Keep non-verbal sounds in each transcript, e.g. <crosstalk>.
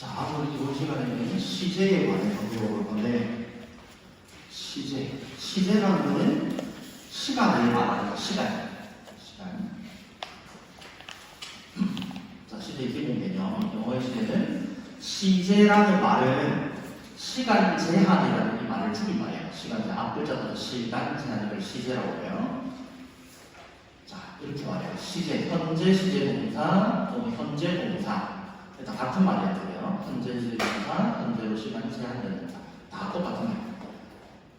자, 앞으로 이번 시간에는 시제에 관해서 배워볼 건데, 시제. 시제라는 거는 시간을 말하는 거, 시간. 시간. <clears throat> 자, 시제의 기본 개념. 영어의 시제는 시제라는 말은 시간 제한이라는 이 말을 줄임말이에요. 시간 제한. 앞 글자도 시간 제한을 시제라고 해요. 자, 이렇게 말해요. 시제, 현재 시제 동사 또는 현재 동사. 일단 같은 말이야, 그래요. 현재 시제 동사, 현재로 시간 제한되는. 다 똑같은 말.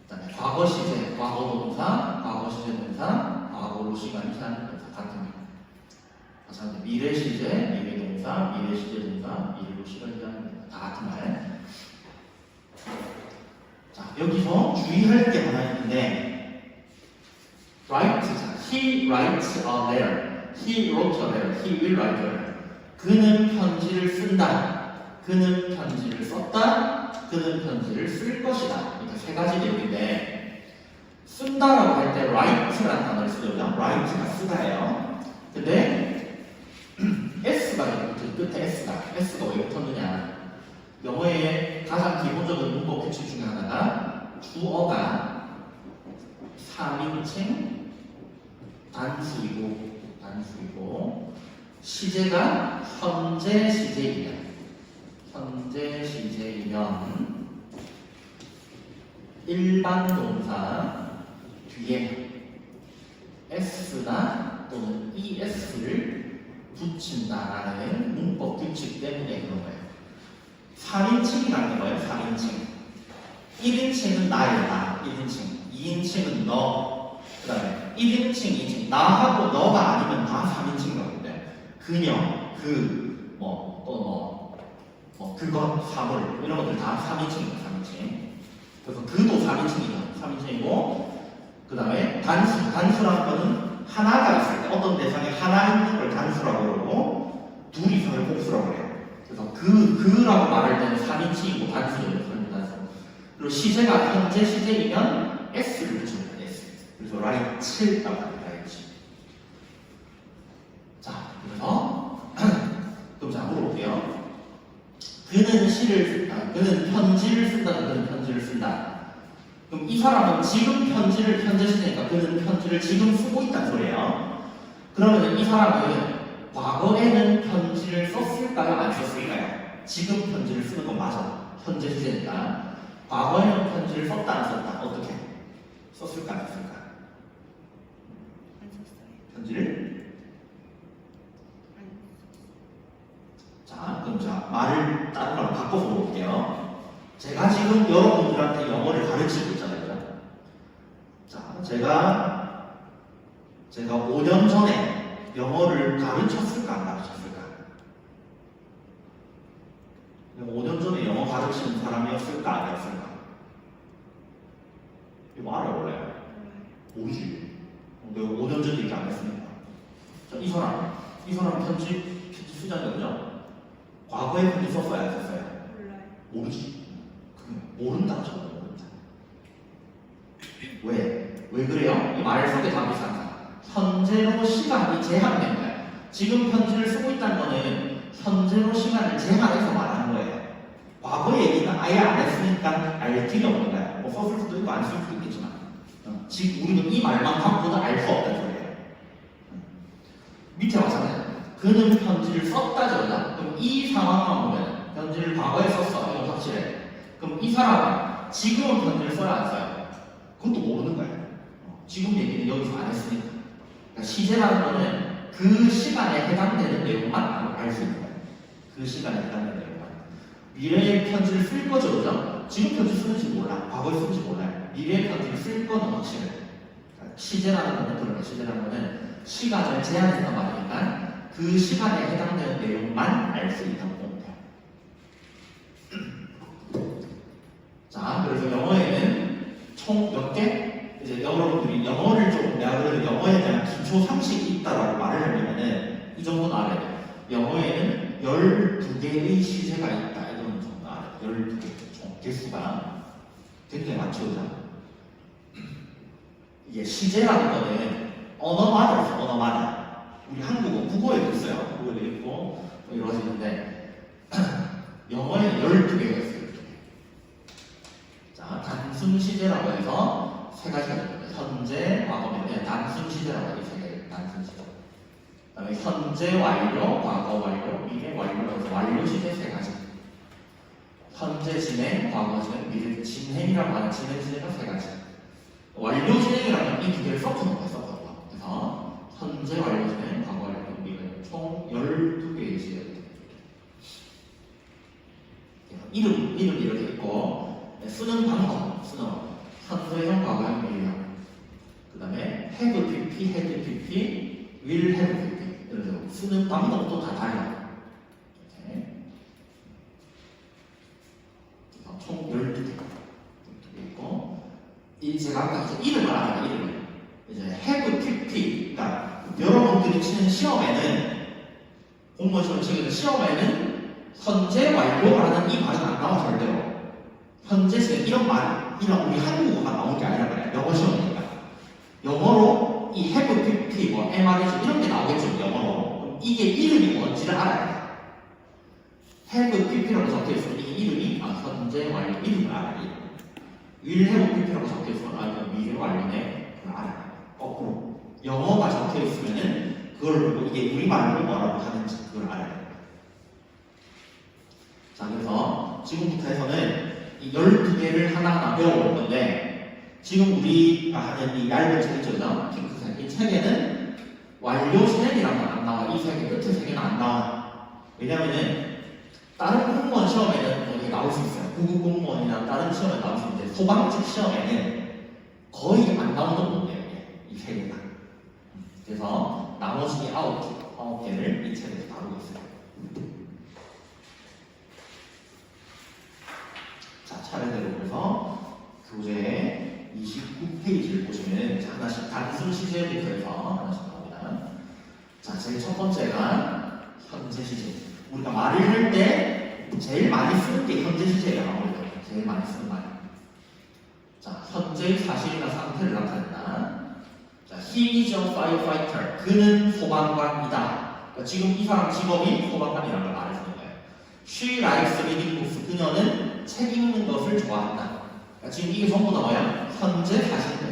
그다음에 과거 시제, 과거 동사, 과거 시제 동사, 과거로 시간 제한되는 동사 같은 말. 마찬가지 미래 시제, 미래 동사, 미래 시제 동사, 미래로 시간 제한되는 다 같은 말. 자, 여기서 주의할 게 하나 있는데 write, 자, he writes a letter. He wrote a letter. He will write a letter. 그는 편지를 쓴다. 그는 편지를 썼다. 그는 편지를 쓸 것이다. 그러니까 세 가지 내용인데 쓴다라고 할 때 write라는 단어를 쓰거든요. write가 쓰다예요. 근데 <clears throat> s가 그 끝에 s가 s가 왜 붙었느냐? 영어의 가장 기본적인 문법 규칙 중에 하나가 주어가 3인칭 단수이고 단수이고 시제가 현재 시제이면 현재 시제이면 일반 동사 뒤에 s나 또는 es를 붙인다라는 문법 규칙 때문에 그런 거예요. 3인칭이라는 게 뭐예요? 3인칭. 1인칭은 나예요, 나. 1인칭. 2인칭은 너. 그 다음에 1인칭, 2인칭. 나하고 너가 아니면 다 3인칭 거거든요. 그녀, 그, 뭐, 또 뭐, 뭐, 그것, 사물. 이런 것들 다 3인칭이에요, 3인칭. 그래서 그도 3인칭이에요. 3인칭이고, 그 다음에 단수. 단수라는 거는 하나가 있을 때, 어떤 대상에 하나 있는 걸 단수라고 그러고, 둘 이상을 복수라고 해요. 그래서 그, 그라고 말할 때는 3인칭이고 단수예요. 단수. 그리고 시제가 현재 시제이면 S를 붙입니다. S. 그래서 라이츠라고 합니다. 라이츠. 자, 그래서 그럼 자 물어볼게요. 그는 시를 아, 그는 편지를 쓴다. 그는 편지를 쓴다. 그럼 이 사람은 지금 편지를 현재 시제니까 그는 편지를 지금 쓰고 있다는 소리예요. 그러면 이 사람은 과거에는 편지를 썼을까요? 안 썼을까요? 지금 편지를 쓰는 건 맞아. 현재 시제니까. 과거에는 편지를 썼다 안 썼다. 어떻게? 썼을까 안 썼을까? 안 썼어요. 편지를? 안 자, 그럼 자 말을 다른 걸로 바꿔서 볼게요. 제가 지금 여러분들한테 영어를 가르치고 있잖아요. 자, 제가 제가 5년 전에 영어를 가르쳤을까 안 가르쳤을까? 내가 5년 전에 영어 가르치는 사람이었을까 아니었을까? 이거 알아 원래. 모르지. 내가 5년 전에 얘기 안 했으니까. 자, 이 사람, 이 사람 편지 편지 쓰잖아요. 과거에 편지 썼어요 안 썼어요? 몰라요. 모르지. 그 모른다 저는 모른다. 왜? 왜 그래요? 이말 속에 답이 있잖아. 현재로 시간이 제한된 거야. 지금 편지를 쓰고 있다는 거는 현재로 시간을 제한해서 말하는 거예요. 과거 얘기는 아예 안 했으니까 알 길이 없는 거야. 뭐 썼을 수도 있고 안 쓸 수도 있겠지만. 어, 지금 우리는 이 말만 갖고는 알 수 없다는 소리예요. 음. 밑에 마찬가지야. 그는 편지를 썼다 저러다. 이 상황만 보면 편지를 과거에 썼어. 이건 확실해. 그럼 이 사람은 지금은 편지를 써야 안 써요? 또 모르는 거예요. 어, 지금 얘기는 여기서 안 했으니까. 그러니까 시제라는 거는 그 시간에 해당되는 내용만 알 수 있는 거예요. 그 시간에 해당되는 내용만. 미래의 편지를 쓸 거죠, 그죠? 지금 편지 쓰는지 몰라. 과거에 쓰는지 몰라요. 미래의 편지를 쓸 거는 확실해. 그러니까 시제라는 거는 그런. 시제라는 거는 시간을 제한했단 말이니까 그 시간에 해당되는 내용만 알 수 있다고 돼요. <clears throat> 자, 그래서 영어에는 총 몇 개? 이제 여러분들이 영어를 좀 내가 그래도 영어에 대한 기초 상식이 있다라고 말을 하려면은 이 정도는 알아야 돼요. 영어에는 12개의 시제가 있다. 이거는 정도 알아요. 12개. 총 개수가 많죠, 그죠? <clears throat> 이게 시제라는 거는 언어마다 언어마다. 우리 한국어 국어에도 있어요. 국어에도 있고 뭐 여러 가지 있는데 영어에 12개가 있어요. 12개. 자, 단순 시제라고 해서 세 가지가 됩니다. 현재, 과거, 네, 단순 시제라고 해서 세 개, 단순 시제. 그다음에 현재 완료, 과거 완료, 미래 완료라고 해서 완료 시제 세 가지. 현재 진행, 과거 진행, 미래 진행이라고 하는 진행 시제가 세 가지. 완료 진행이라면 이 두 개를 섞어놓은 거. 그래서 현재 완료 진행, 과거 완료, 미래 총 12개의 시제가 됩니다. 이름, 이름 이렇게 있고 방법, 쓰는 방법. 현재형, 과거형, 미래형. 그 다음에 have pp, had pp, will have pp. 이렇게 쓰는 방법도 다 달라요. 총 12개. 12개 있고 이 제가 아까 이제 이름을 알아요, 이름을. 이제 have pp. 그러니까 여러분들이 치는 시험에는 공무원 시험 치는 시험에는 현재 완료라는 이 말은 안 나와 절대로. 현재 시간 이런 말 이런 우리 한국어가 나온 게 아니라 그래 영어 시험이니까 영어로 이 have pp 뭐 mrg 이런 게 나오겠죠 영어로. 이게 이름이 뭔지를 알아야 돼. have pp라고 적혀 있으면 이게 이름이? 아 현재 완료 이름을 알아야 돼. will have pp라고 적혀 있으면 아 이거 미래 완료네 그걸 알아야 돼. 거꾸로. 영어가 적혀 있으면은 그걸 보고 이게 우리말로 뭐라고 하는지 자, 그래서 지금부터 해서는 이 12개를 하나하나 배워볼 건데, 지금 우리가 하는 이 얇은 책 있죠, 핑크색. 이 책에는 완료 진행이란 말안 나와. 이세 개, 끝에 세 개는 안 나와. 왜냐면은, 다른 공무원 시험에는 여기 나올 수 있어요. 구급 공무원이나 다른 시험에 나올 수 있는데, 소방직 시험에는 거의 안 나오는 건데요, 이세 개가. 그래서 나머지 아홉 개, 아홉 개를 이 책에서 다루고 있어요. 자, 차례대로 그래서 교재 29페이지를 하나씩 단순 시제부터 해서 하나씩 나옵니다. 자, 제일 첫 번째가 현재 시제. 우리가 말을 할 때 제일 많이 쓰는 게 현재 시제예요. 아무래도 제일 많이 쓰는 말. 자, 현재의 사실이나 상태를 나타낸다. 자, he is a firefighter. 그는 소방관이다. 그러니까 지금 이 사람 직업이 소방관이라는 걸 거예요. She likes reading books. 그녀는 책 읽는 것을 좋아한다. 그러니까 지금 이게 전부 나와요. 현재 사실,